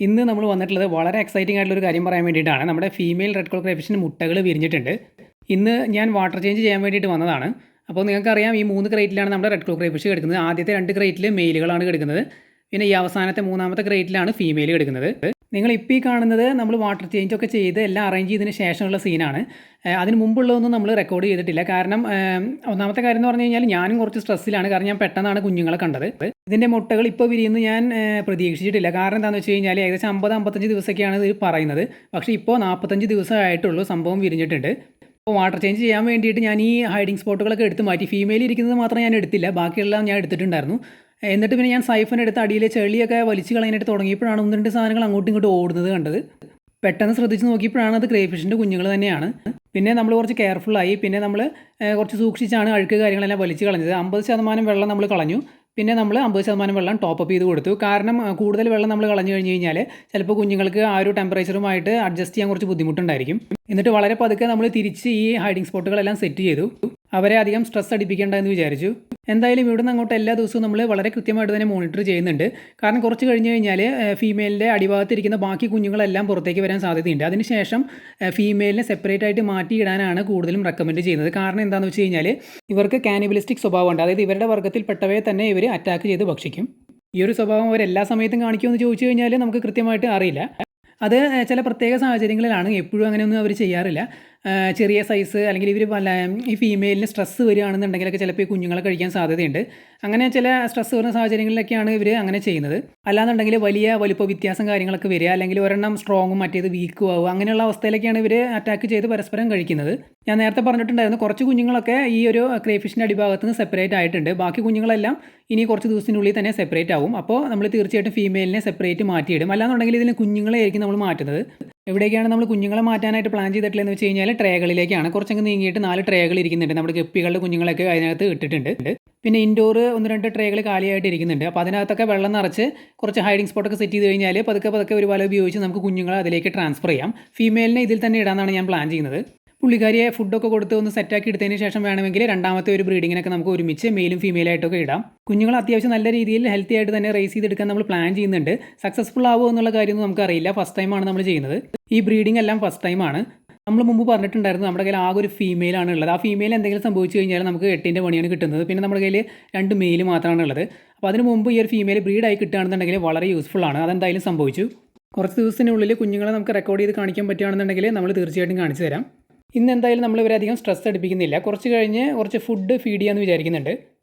ഇന്ന് നമ്മൾ വന്നിട്ടുള്ളത് വളരെ എക്സൈറ്റിംഗ് ആയിട്ടുള്ള ഒരു കാര്യം പറയാൻ വേണ്ടിയിട്ടാണ്. നമ്മുടെ ഫീമെയിൽ റെഡ് കളർ ക്രൈഫിഷിന് മുട്ടകൾ വിരിഞ്ഞിട്ടുണ്ട്. ഇന്ന് ഞാൻ വാട്ടർ ചേഞ്ച് ചെയ്യാൻ വേണ്ടിയിട്ട് വന്നതാണ്. അപ്പോൾ നിങ്ങൾക്കറിയാം ഈ മൂന്ന് ക്രേറ്റിലാണ് നമ്മുടെ റെഡ് കളർ ക്രൈഫിഷ് കിടക്കുന്നത്. ആദ്യത്തെ രണ്ട് ക്രേറ്റിൽ മെയിലുകളാണ് കിടക്കുന്നത്. പിന്നെ ഈ അവസാനത്തെ മൂന്നാമത്തെ ക്രേറ്റിലാണ് ഫീമെയിൽ കിടക്കുന്നത്. നിങ്ങൾ ഇപ്പോൾ ഈ കാണുന്നത് നമ്മൾ വാട്ടർ ചേഞ്ച് ഒക്കെ ചെയ്ത് എല്ലാം അറേഞ്ച് ചെയ്തതിന് ശേഷമുള്ള സീനാണ് അതിന് മുമ്പുള്ളതൊന്നും നമ്മൾ റെക്കോർഡ് ചെയ്തിട്ടില്ല. കാരണം ഒന്നാമത്തെ കാര്യം എന്ന് പറഞ്ഞു കഴിഞ്ഞാൽ ഞാനും കുറച്ച് സ്ട്രെസ്സിലാണ് കാരണം ഞാൻ പെട്ടെന്നാണ് കുഞ്ഞുങ്ങളെ കണ്ടത്. ഇതിന്റെ മുട്ടകൾ ഇപ്പോൾ വിരിയുന്നു ഞാൻ പ്രതീക്ഷിച്ചിട്ടില്ല. കാരണം എന്താണെന്ന് വെച്ച് കഴിഞ്ഞാൽ ഏകദേശം അമ്പത് അമ്പത്തഞ്ച് ദിവസമൊക്കെയാണ് ഇത് പറയുന്നത്. പക്ഷേ ഇപ്പോൾ നാൽപ്പത്തഞ്ച് ദിവസമായിട്ടുള്ളൂ സംഭവം വിരിഞ്ഞിട്ടുണ്ട്. അപ്പോൾ വാട്ടർ ചേഞ്ച് ചെയ്യാൻ വേണ്ടിയിട്ട് ഞാൻ ഈ ഹൈഡിങ് സ്പോട്ടുകളൊക്കെ എടുത്ത് മാറ്റി. ഫീമെയിൽ ഇരിക്കുന്നത് മാത്രം ഞാൻ എടുത്തില്ല. ബാക്കിയെല്ലാം ഞാൻ എടുത്തിട്ടുണ്ടായിരുന്നു. എന്നിട്ട് പിന്നെ ഞാൻ സൈഫൻ എടുത്ത് അടിയിലെ ചെളിയൊക്കെ വലിച്ചു കളയാനായിട്ട് തുടങ്ങിയപ്പോഴാണ് ഒന്ന് രണ്ട് സാധനങ്ങൾ അങ്ങോട്ടും ഇങ്ങോട്ടും ഓടുന്നത് കണ്ടത്. പെട്ടെന്ന് ശ്രദ്ധിച്ച് നോക്കിയപ്പോഴാണ് അത് ക്രേഫിഷിന്റെ കുഞ്ഞുങ്ങൾ തന്നെയാണ്. പിന്നെ നമ്മൾ കുറച്ച് കെയർഫുള്ളായി പിന്നെ നമ്മൾ കുറച്ച് സൂക്ഷിച്ചാണ് അഴുക്ക് കാര്യങ്ങളെല്ലാം വലിച്ചു കളഞ്ഞത്. അമ്പത് ശതമാനം വെള്ളം നമ്മൾ കളഞ്ഞു. പിന്നെ നമ്മൾ അമ്പത് ശതമാനം വെള്ളം ടോപ്പ് അപ്പ് ചെയ്ത് കൊടുത്തു. കാരണം കൂടുതൽ വെള്ളം നമ്മൾ കളഞ്ഞു കഴിഞ്ഞ് കഴിഞ്ഞാൽ ചിലപ്പോൾ കുഞ്ഞുങ്ങൾക്ക് ആ ഒരു ടെമ്പറേച്ചറുമായിട്ട് അഡ്ജസ്റ്റ് ചെയ്യാൻ കുറച്ച് ബുദ്ധിമുട്ടുണ്ടായിരിക്കും. എന്നിട്ട് വളരെ പതുക്കെ നമ്മൾ തിരിച്ച് ഈ ഹൈഡിങ് സ്പോട്ടുകളെല്ലാം സെറ്റ് ചെയ്തു. അവരെ അധികം സ്ട്രെസ് അടിപ്പിക്കേണ്ട എന്ന് വിചാരിച്ചു. എന്തായാലും ഇവിടുന്ന് അങ്ങോട്ട് എല്ലാ ദിവസവും നമ്മൾ വളരെ കൃത്യമായിട്ട് തന്നെ മോണിറ്റർ ചെയ്യുന്നുണ്ട്. കാരണം കുറച്ച് കഴിഞ്ഞ് കഴിഞ്ഞാൽ ഫീമെയിലിന്റെ അടിഭാഗത്തിരിക്കുന്ന ബാക്കി കുഞ്ഞുങ്ങളെല്ലാം പുറത്തേക്ക് വരാൻ സാധ്യതയുണ്ട്. അതിനുശേഷം ഫീമെയിലിനെ സെപ്പറേറ്റ് ആയിട്ട് മാറ്റിയിടാനാണ് കൂടുതലും റെക്കമെൻഡ് ചെയ്യുന്നത്. കാരണം എന്താണെന്ന് വെച്ച് കഴിഞ്ഞാൽ ഇവർക്ക് കാനിബലിസ്റ്റിക് സ്വഭാവമുണ്ട്. അതായത് ഇവരുടെ വർഗത്തിൽപ്പെട്ടവയെ തന്നെ ഇവർ അറ്റാക്ക് ചെയ്ത് ഭക്ഷിക്കും. ഈ ഒരു സ്വഭാവം അവർ എല്ലാ സമയത്തും കാണിക്കുമെന്ന് ചോദിച്ചു കഴിഞ്ഞാൽ നമുക്ക് കൃത്യമായിട്ട് അറിയില്ല. അത് ചില പ്രത്യേക സാഹചര്യങ്ങളിലാണ്. എപ്പോഴും അങ്ങനെയൊന്നും അവർ ചെയ്യാറില്ല. ചെറിയ സൈസ് അല്ലെങ്കിൽ ഇവർ പല ഈ ഫീമെയിലിന് സ്ട്രെസ്സ് വരികയാണെന്നുണ്ടെങ്കിലൊക്കെ ചിലപ്പോൾ ഈ കുഞ്ഞുങ്ങളെ കഴിക്കാൻ സാധ്യതയുണ്ട്. അങ്ങനെ ചില സ്ട്രെസ്സ് വരുന്ന സാഹചര്യങ്ങളിലൊക്കെയാണ് ഇവർ അങ്ങനെ ചെയ്യുന്നത്. അല്ലാന്നുണ്ടെങ്കിൽ വലിയ വലുപ്പ വ്യത്യാസം കാര്യങ്ങളൊക്കെ വരിക അല്ലെങ്കിൽ ഒരെണ്ണം സ്ട്രോങ്ങും മറ്റേത് വീക്കും ആവുക അങ്ങനെയുള്ള അവസ്ഥയിലൊക്കെയാണ് ഇവർ അറ്റാക്ക് ചെയ്ത് പരസ്പരം കഴിക്കുന്നത്. ഞാൻ നേരത്തെ പറഞ്ഞിട്ടുണ്ടായിരുന്നു കുറച്ച് കുഞ്ഞുങ്ങളൊക്കെ ഈ ഒരു ക്രേഫിഷിന്റെ അടിഭാഗത്ത് നിന്ന് സെപ്പറേറ്റ് ആയിട്ടുണ്ട്. ബാക്കി കുഞ്ഞുങ്ങളെല്ലാം ഇനി കുറച്ച് ദിവസത്തിനുള്ളിൽ തന്നെ സെപ്പറേറ്റ് ആവും. അപ്പോൾ നമ്മൾ തീർച്ചയായിട്ടും ഫീമെയിലിനെ സെപ്പറേറ്റ് മാറ്റിയിടും. അല്ലാന്നുണ്ടെങ്കിൽ ഇതിന് കുഞ്ഞുങ്ങളെ ആയിരിക്കും നമ്മൾ മാറ്റുന്നത്. എവിടേക്കാണ് നമ്മൾ കുഞ്ഞുങ്ങളെ മാറ്റാനായിട്ട് പ്ലാൻ ചെയ്തിട്ടുള്ളതെന്ന് വെച്ച് കഴിഞ്ഞാൽ ട്രേകളിലേക്കാണ്. കുറച്ചങ്ങ് നീങ്ങിയിട്ട് നാല് ട്രേകൾ ഇരിക്കുന്നുണ്ട്. നമ്മുടെ ഗപ്പികളുടെ കുഞ്ഞുങ്ങളൊക്കെ അതിനകത്ത് ഇട്ടിട്ടുണ്ട്. പിന്നെ ഇൻഡോർ ഒന്ന് രണ്ട് ട്രേകൾ കാലിയായിട്ട് ഇരിക്കുന്നുണ്ട്. അപ്പോൾ അതിനകത്തൊക്കെ വെള്ളം നിറച്ച് കുറച്ച് ഹൈഡിങ് സ്പോട്ടൊക്കെ സെറ്റ് ചെയ്ത് കഴിഞ്ഞാൽ പതുക്കെ പതുക്കെ ഒരു വല ഉപയോഗിച്ച് നമുക്ക് കുഞ്ഞുങ്ങളെ അതിലേക്ക് ട്രാൻസ്ഫർ ചെയ്യാം. ഫീമെയിലിനെ ഇതിൽ തന്നെ ഇടാമെന്നാണ് ഞാൻ പ്ലാൻ ചെയ്യുന്നത്. പുള്ളിക്കാരിയെ ഫുഡൊക്കെ കൊടുത്ത് ഒന്ന് സെറ്റാക്കി എടുത്തതിന് ശേഷം വേണമെങ്കിൽ രണ്ടാമത്തെ ഒരു ബ്രീഡിങ്ങിനൊക്കെ നമുക്ക് ഒരുമിച്ച് മെയിലും ഫീമെയിലായിട്ടൊക്കെ ഇടാം. കുഞ്ഞുങ്ങൾ അത്യാവശ്യം നല്ല രീതിയിൽ ഹെൽത്തി ആയിട്ട് തന്നെ റേസ് ചെയ്തെടുക്കാൻ നമ്മൾ പ്ലാൻ ചെയ്യുന്നുണ്ട്. സക്സസ്ഫുൾ ആവുമോ എന്നുള്ള കാര്യമൊന്നും നമുക്കറിയില്ല ഫസ്റ്റ് ടൈമാണ് നമ്മൾ ചെയ്യുന്നത്. ഈ ബ്രീഡിംഗ് എല്ലാം ഫസ്റ്റ് ടൈമാണ് നമ്മൾ മുമ്പ് പറഞ്ഞിട്ടുണ്ടായിരുന്നു നമ്മുടെ കയ്യിൽ ആകെ ഒരു ഫീമെയിലാണ് ഉള്ളത്. ആ ഫീമെയിൽ എന്തെങ്കിലും സംഭവിച്ചു കഴിഞ്ഞാൽ നമുക്ക് എട്ടിന്റെ പണിയാണ് കിട്ടുന്നത്. പിന്നെ നമ്മുടെ കയ്യിൽ രണ്ട് മെയിൽ മാത്രമാണ് ഉള്ളത്. അപ്പോൾ അതിന് മുമ്പ് ഈ ഒരു ഫീമെയിൽ ബ്രീഡായി കിട്ടുകയാണെന്നുണ്ടെങ്കിൽ വളരെ യൂസ്ഫുൾ ആണ്. അതെന്തായാലും സംഭവിച്ചു. കുറച്ച് ദിവസത്തിനുള്ളിൽ കുഞ്ഞുങ്ങളെ നമുക്ക് റെക്കോർഡ് ചെയ്ത് കാണിക്കാൻ പറ്റുകയാണെന്നുണ്ടെങ്കിൽ നമ്മൾ തീർച്ചയായിട്ടും കാണിച്ചു തരാം. ഇന്ന് എന്തായാലും നമ്മൾ ഇവരധികം സ്ട്രെസ് എടുപ്പിക്കുന്നില്ല. കുറച്ച് കഴിഞ്ഞ് കുറച്ച് ഫുഡ് ഫീഡ് ചെയ്യാമെന്ന് വിചാരിക്കുന്നുണ്ട്.